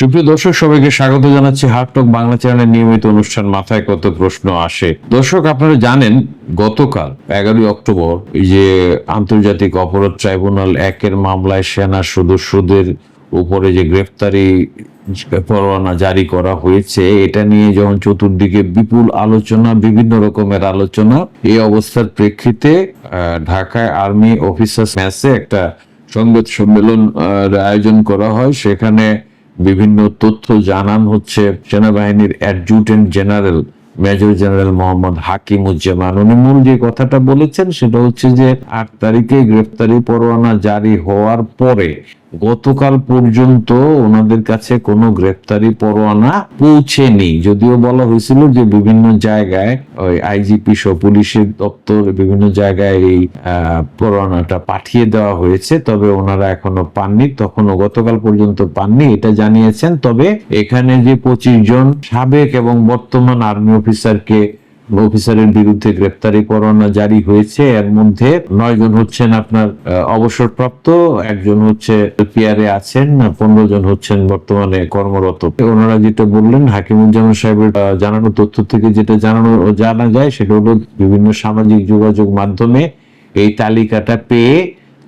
সুপ্রিয় দর্শক, সবাইকে স্বাগত জানাচ্ছি হার্টক বাংলা চ্যানেলের নিয়মিত অনুষ্ঠান। মাথায় কত প্রশ্ন আসে। দর্শক, আপনারা জানেন, গতকাল এগারোই অক্টোবর যে আন্তর্জাতিক অপরাধ ট্রাইব্যুনাল একের মামলায় সেনা সদস্যদের উপরে যে গ্রেফতারি পরোয়ানা জারি করা হয়েছে, এটা নিয়ে যখন চতুর্দিকে বিপুল আলোচনা, বিভিন্ন রকমের আলোচনা, এই অবস্থার প্রেক্ষিতে ঢাকায় আর্মি অফিসার্স ম্যাচে একটা সংবাদ সম্মেলন আয়োজন করা হয়। সেখানে বিভিন্ন তথ্য জানান হচ্ছে সেনাবাহিনীর adjutant general, major general Mohammad Hakimuzzaman. উনি মূল যে কথাটা বলেছেন সেটা হচ্ছে যে, আট তারিখে গ্রেফতারি পরোয়ানা জারি হওয়ার পরে গতকাল পর্যন্ত ওনাদের কাছে কোনো গ্রেফতারি পরোয়ানা পৌঁছেনি। যদিও বলা হয়েছিল যে বিভিন্ন জায়গায় ওই আইজিপি সহ পুলিশের দপ্তর বিভিন্ন জায়গায় এই পরোয়ানাটা পাঠিয়ে দেওয়া হয়েছে, তবে ওনারা এখনও পাননি, তখনও গতকাল পর্যন্ত পাননি, এটা জানিয়েছেন। তবে এখানে যে পঁচিশ জন সাবেক এবং বর্তমান আর্মি অফিসারকে অফিসারের বিরুদ্ধে গ্রেপ্তারি পরোয়ানা জারি হয়েছে। এর মধ্যে নয় জন হচ্ছেন আপনার অবসরপ্রাপ্ত, একজন হচ্ছে পিয়ারে আছেন পনেরো জন হচ্ছেন বর্তমানে কর্মরত। ওনারা যেটা বললেন, হাকিমুজ্জামান সাহেবের জানানো তথ্য থেকে যেটা জানানো জানা যায়, সেটা হলো বিভিন্ন সামাজিক যোগাযোগ মাধ্যমে এই তালিকাটা পেয়ে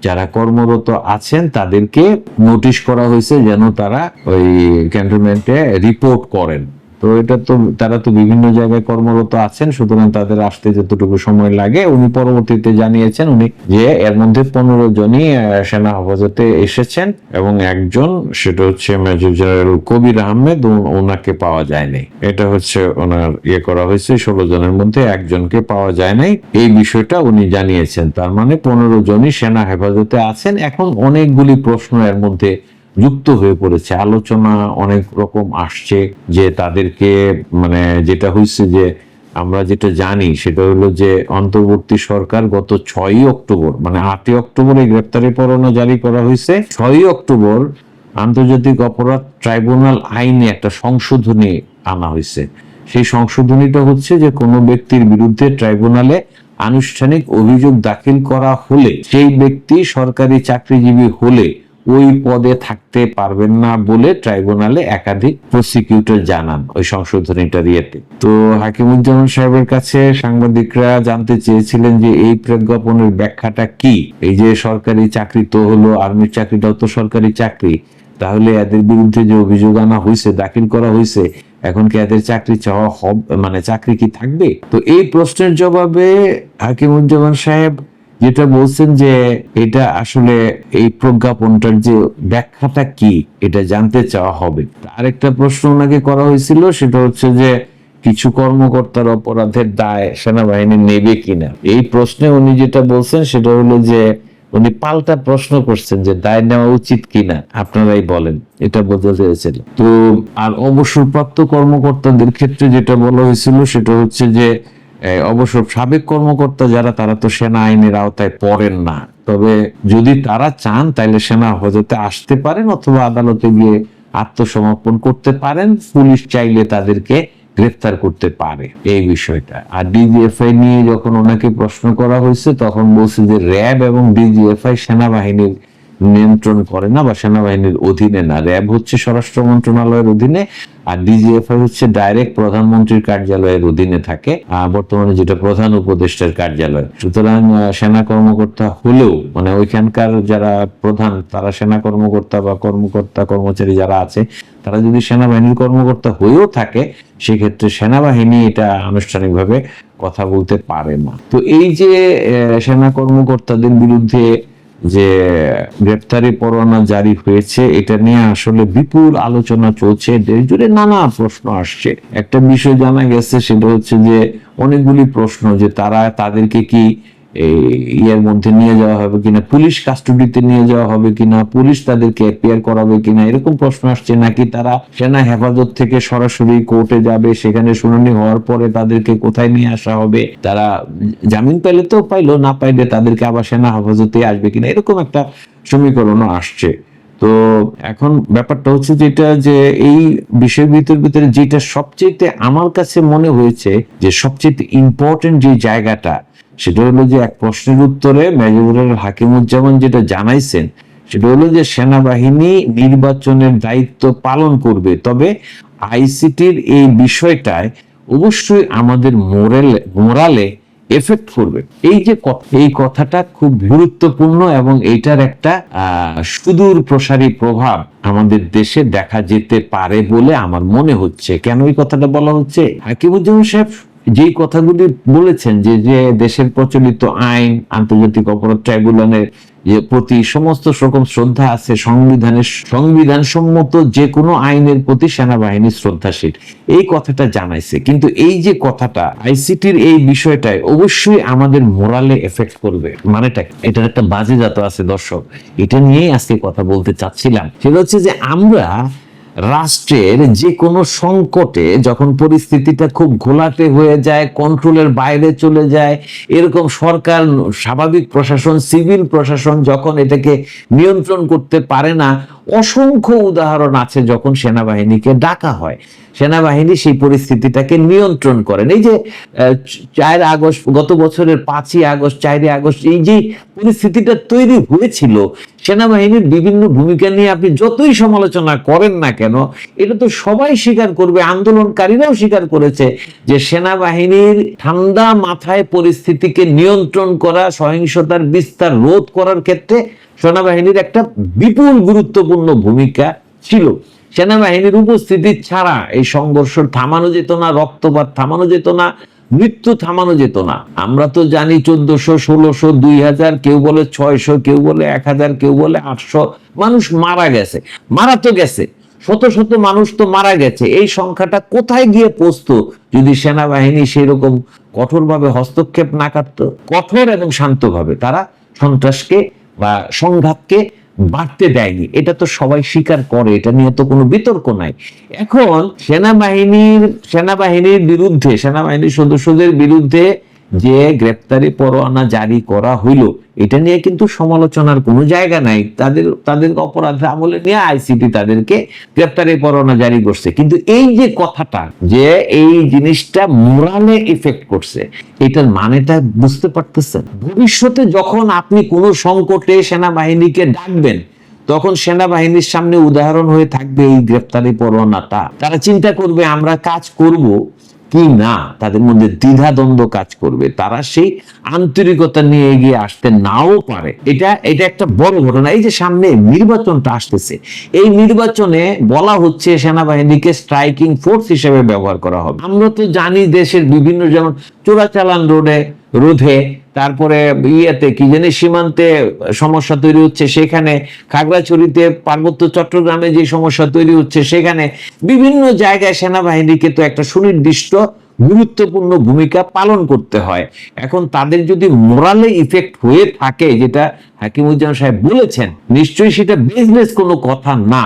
যারা কর্মরত আছেন, তাদেরকে নোটিশ করা হয়েছে যেন তারা ওই ক্যান্টনমেন্টে রিপোর্ট করেন। তো এটা তো তারা তো বিভিন্ন জায়গায় কর্মরত আছেন, সুতরাং তাদের আসতে যতটুকু সময় লাগে। উনি পরবর্তীতে জানিয়েছেন উনি যে এর মধ্যে পনেরো জনই সেনা হেফাজতে এসেছেন এবং একজন, সেটা হচ্ছে মেজর জেনারেল কবির আহমেদ ওনাকে পাওয়া যায়নি। এটা হচ্ছে ওনার ইয়ে করা হয়েছে, ষোলো জনের মধ্যে একজনকে পাওয়া যায় নাই। এই বিষয়টা উনি জানিয়েছেন। তার মানে পনেরো জনই সেনা হেফাজতে আছেন। এখন অনেকগুলি প্রশ্ন এর মধ্যে যুক্ত হয়ে পড়েছে। আলোচনা অনেক রকম আসছে যে তাদেরকে মানে যেটা হয়েছে যে আমরা যেটা জানি সেটা হলো যে অন্তর্বর্তী সরকার গত ছয়ই অক্টোবর মানে আটই অক্টোবর গ্রেপ্তারি পরোয়ানা জারি করা হয়েছে ছয়ই অক্টোবর আন্তর্জাতিক অপরাধ ট্রাইব্যুনাল আইনে একটা সংশোধনী আনা হয়েছে সেই সংশোধনীটা হচ্ছে যে কোনো ব্যক্তির বিরুদ্ধে ট্রাইব্যুনালে আনুষ্ঠানিক অভিযোগ দাখিল করা হলে সেই ব্যক্তি সরকারি চাকরিজীবী হলে ওই পদে থাকতে পারবেন না বলে ট্রাইব্যুনালে একাধিক প্রসিকিউটর জানান ওই সংশোধনীটার ইয়েতে তো হাকিমুজ্জামান সাহেবের কাছে সাংবাদিকরা জানতে চেয়েছিলেন যে এই প্রজ্ঞাপনের ব্যাখ্যাটা কি? এই যে সরকারি চাকরি তো হলো, আর্মির চাকরিটাও তো সরকারি চাকরি। তাহলে এদের বিরুদ্ধে যে অভিযোগ আনা হয়েছে, দাখিল করা হয়েছে, এখন কি এদের চাকরি চাওয়া হবে মানে চাকরি কি থাকবে? তো এই প্রশ্নের জবাবে হাকিমুজ্জামান সাহেব যেটা বলছেন যে এটা আসলে এই প্রজ্ঞাপনটার যে ব্যাখ্যাটা কি, এটা জানতে চাওয়া হবে। আরেকটা প্রশ্ন ওনাকে করা হয়েছিল, সেটা হচ্ছে যে কিছু কর্মকর্তার অপরাধের দায় সেনাবাহিনী নেবে কিনা। এই প্রশ্নে উনি যেটা বলছেন, সেটা হলো যে উনি পাল্টা প্রশ্ন করছেন যে দায় নেওয়া উচিত কিনা। আপনারাই বলেন, এটা বলতে চেয়েছেন তো, আর অবসরপ্রাপ্ত কর্মকর্তাদের ক্ষেত্রে যেটা বলা হয়েছিল, সেটা হচ্ছে যে অবসর সাবেক কর্মকর্তা যারা, তারা তো সেনা আইনের আওতায় পড়েন না। তবে যদি তারা চান তাহলে সেনা হজতে আসতে পারেন অথবা আদালতে গিয়ে আত্মসমর্পণ করতে পারেন। পুলিশ চাইলে তাদেরকে গ্রেফতার করতে পারে এই বিষয়টা। আর ডিজিএফআই নিয়ে যখন ওনাকে প্রশ্ন করা হয়েছে, তখন বলছে যে, র্যাব এবং ডিজিএফআই সেনাবাহিনীর নিয়ন্ত্রণ করে না বা সেনাবাহিনীর অধীনে না। র্যাব হচ্ছে স্বরাষ্ট্র মন্ত্রণালয়ের অধীনে আর ডিজিএফআই হচ্ছে ডাইরেক্ট প্রধানমন্ত্রীর কার্যালয়ের অধীনে থাকে বর্তমানে যেটা প্রধান উপদেষ্টার কার্যালয়। সুতরাং সেনা কর্মকর্তা হলেও মানে ওইখানকার যারা প্রধান, তারা সেনা কর্মকর্তা বা কর্মকর্তা, কর্মচারী যারা আছে, তারা যদি সেনাবাহিনীর কর্মকর্তা হয়েও থাকে, সেক্ষেত্রে সেনাবাহিনী এটা আনুষ্ঠানিকভাবে কথা বলতে পারে না। তো এই যে সেনা কর্মকর্তাদের বিরুদ্ধে যে গ্রেপ্তারি পরোয়ানা জারি হয়েছে, এটা নিয়ে আসলে বিপুল আলোচনা চলছে। দেশ জুড়ে নানা প্রশ্ন আসছে। একটা বিষয় জানা গেছে, সেটা হচ্ছে যে অনেকগুলি প্রশ্ন যে তারা তাদেরকে কি ইয়ের মধ্যে নিয়ে যাওয়া হবে কিনা, পুলিশ কাস্টডিতে নিয়ে যাওয়া হবে কিনা, পুলিশ তাদেরকে অ্যাপিয়ার করাবে কিনা, এরকম প্রশ্ন আসছে নাকি তারা সেনা হেফাজত থেকে সরাসরি কোর্টে যাবে, সেখানে শুনানি হওয়ার পরে তাদেরকে কোথায় নিয়ে আসা হবে? তারা জামিন পেলে তো পাইলো, না পাইলে তাদেরকে আবার সেনা হেফাজতে আসবে কিনা, এরকম একটা সমীকরণও আসছে। তো এখন ব্যাপারটা হচ্ছে যেটা যে এই বিষয় ভিতর ভিতরে যেটা সবচেয়ে আমার কাছে মনে হয়েছে যে সবচেয়ে ইম্পর্টেন্ট যে জায়গাটা সেটা হলো যে এক প্রশ্নের উত্তরে মেজর হাকিমুজ্জামান যেটা জানাইছেন, সেটা হলো যে সেনাবাহিনী নির্বাচনের দায়িত্ব পালন করবে। তবে আইসিটির এই বিষয়টায় অবশ্যই আমাদের মোরালে মোরালে এফেক্ট করবে এই যে এই কথাটা খুব গুরুত্বপূর্ণ এবং এইটার একটা সুদূর প্রসারী প্রভাব আমাদের দেশে দেখা যেতে পারে বলে আমার মনে হচ্ছে। কেন এই কথাটা বলা হচ্ছে? হাকিমুজ্জামান সাহেব যেই কথাগুলি বলেছেন যে যে দেশের প্রচলিত আইন, আন্তর্জাতিক অপরাধ ট্রাইব্যুনালের যে প্রতি সমস্ত রকম শ্রদ্ধা আছে, সংবিধানের সংবিধান সম্মত যে কোনো আইনের প্রতি সেনাবাহিনী শ্রদ্ধাশীল। এই কথাটা জানাইছে। কিন্তু এই যে কথাটা, আইসিটির এই বিষয়টায় অবশ্যই আমাদের মোরালে এফেক্ট করবে। মানেটা? এটার একটা বাজে জাত আছে, দর্শক। এটা নিয়েই আজকে কথা বলতে চাচ্ছিলাম। সেটা হচ্ছে যে আমরা রাষ্ট্রের যে কোনো সংকটে যখন পরিস্থিতিটা খুব ঘোলাটে হয়ে যায় কন্ট্রোলের বাইরে চলে যায়, এরকম সরকার, স্বাভাবিক প্রশাসন সিভিল প্রশাসন যখন এটাকে নিয়ন্ত্রণ করতে পারে না, অসংখ্য উদাহরণ আছে যখন সেনাবাহিনীকে ডাকা হয়। সেনাবাহিনী সেই পরিস্থিতিটাকে নিয়ন্ত্রণ করেন। এই যে চার আগস্ট, গত বছরের পাঁচই আগস্ট, চারই আগস্ট, এই যে পরিস্থিতিটা তৈরি হয়েছিল, সেনাবাহিনীর বিভিন্ন ভূমিকা নিয়ে আপনি যতই সমালোচনা করেন না কেন, এটা তো সবাই স্বীকার করবে, আন্দোলনকারীরাও স্বীকার করেছে যে সেনাবাহিনীর ঠান্ডা মাথায় পরিস্থিতিকে নিয়ন্ত্রণ করা, সহিংসতার বিস্তার রোধ করার ক্ষেত্রে সেনাবাহিনীর একটা বিপুল গুরুত্বপূর্ণ ভূমিকা ছিল। সেনাবাহিনীর উপস্থিতি ছাড়া এই সংঘর্ষ থামানো যেত না, রক্তপাত থামানো যেত না, মৃত্যু থামানো যেত না। আমরা তো জানি চোদ্দশো, ষোলোশো, দুই হাজার, কেউ বলে ছয়শো, কেউ বলে এক হাজার, কেউ বলে আটশো মানুষ মারা গেছে। মারা তো গেছে। শত শত মানুষ তো মারা গেছে। এই সংখ্যাটা কোথায় গিয়ে পৌঁছতো যদি সেনাবাহিনী সেই রকম কঠোরভাবে হস্তক্ষেপ না করতো? কঠোর এবং শান্তভাবে তারা সন্ত্রাসকে বা সংঘাতকে বাড়তে দেয়নি। এটা তো সবাই স্বীকার করে, এটা নিয়ে তো কোনো বিতর্ক নাই। এখন সেনাবাহিনীর সেনাবাহিনীর বিরুদ্ধে, সেনাবাহিনীর সদস্যদের বিরুদ্ধে যে গ্রেপ্তারি পরোয়ানা জারি করা হইল, এটা নিয়ে কিন্তু সমালোচনার কোনো জায়গা নাই। তাদের তাদের অপরাধ আমলে নিয়ে আইসিটি তাদেরকে গ্রেপ্তারি পরোয়ানা জারি করছে। কিন্তু এই যে কথাটা যে এই জিনিসটা মোরালে ইফেক্ট করছে, এটার মানেটা বুঝতে পারতেছেন? ভবিষ্যতে যখন আপনি কোনো সংকটে সেনাবাহিনীকে ডাকবেন, তখন সেনাবাহিনীর সামনে উদাহরণ হয়ে থাকবে এই গ্রেপ্তারি পরোয়ানাটা। তারা চিন্তা করবে, আমরা কাজ করব কি না, তাদের মধ্যে দ্বিধাদ্বন্দ্ব কাজ করবে। তারা সেই আন্তরিকতা নিয়ে এগিয়ে আসতে নাও পারে। এটা এটা একটা বড় ঘটনা। এই যে সামনে নির্বাচনটা আসতেছে, এই নির্বাচনে বলা হচ্ছে সেনাবাহিনীকে স্ট্রাইকিং ফোর্স হিসেবে ব্যবহার করা হবে। আমরা তো জানি দেশের বিভিন্ন যেমন চোরাচালান রোডে, রোধে তারপরে ইয়েতে, কি জানি, সীমান্তে সমস্যা তৈরি হচ্ছে। সেখানে খাগড়াছড়িতে পার্বত্য চট্টগ্রামে যে সমস্যা তৈরি হচ্ছে, সেখানে বিভিন্ন জায়গায় সেনাবাহিনীকে তো একটা সুনির্দিষ্ট গুরুত্বপূর্ণ ভূমিকা পালন করতে হয়। এখন তাদের যদি মোরালে ইফেক্ট হয়ে থাকে, যেটা হাকিমুজ্জামান সাহেব বলেছেন, নিশ্চয়ই সেটা বিজনেস কোনো কথা না।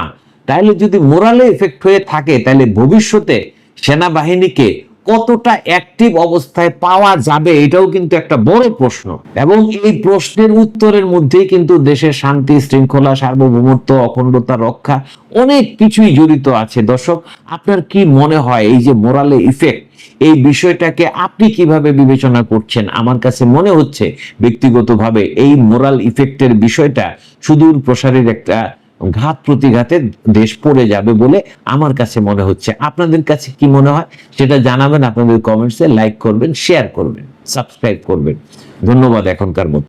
তাহলে যদি মোরালে ইফেক্ট হয়ে থাকে তাহলে ভবিষ্যতে সেনাবাহিনীকে কতটা অ্যাক্টিভ অবস্থায় পাওয়া যাবে এটাও কিন্তু একটা বড় প্রশ্ন। এবং এই প্রশ্নের উত্তরের মধ্যেই কিন্তু দেশের শান্তি, শৃঙ্খলা, সার্বভৌমত্ব, অখণ্ডতা, রক্ষা অনেক কিছুই জড়িত আছে। দর্শক, আপনার কি মনে হয় এই যে মোরালে ইফেক্ট এই বিষয়টাকে আপনি কীভাবে বিবেচনা করছেন? আমার কাছে মনে হচ্ছে ব্যক্তিগতভাবে এই মোরাল ইফেক্টের বিষয়টা সুদূর প্রসারের একটা ঘাত প্রতিঘাতে দেশ পড়ে যাবে বলে আমার কাছে মনে হচ্ছে। আপনাদের কাছে কি মনে হয়? সেটা জানাবেন, আপনাদের কমেন্টসে লাইক করবেন শেয়ার করবেন সাবস্ক্রাইব করবেন। ধন্যবাদ এখনকার মতো।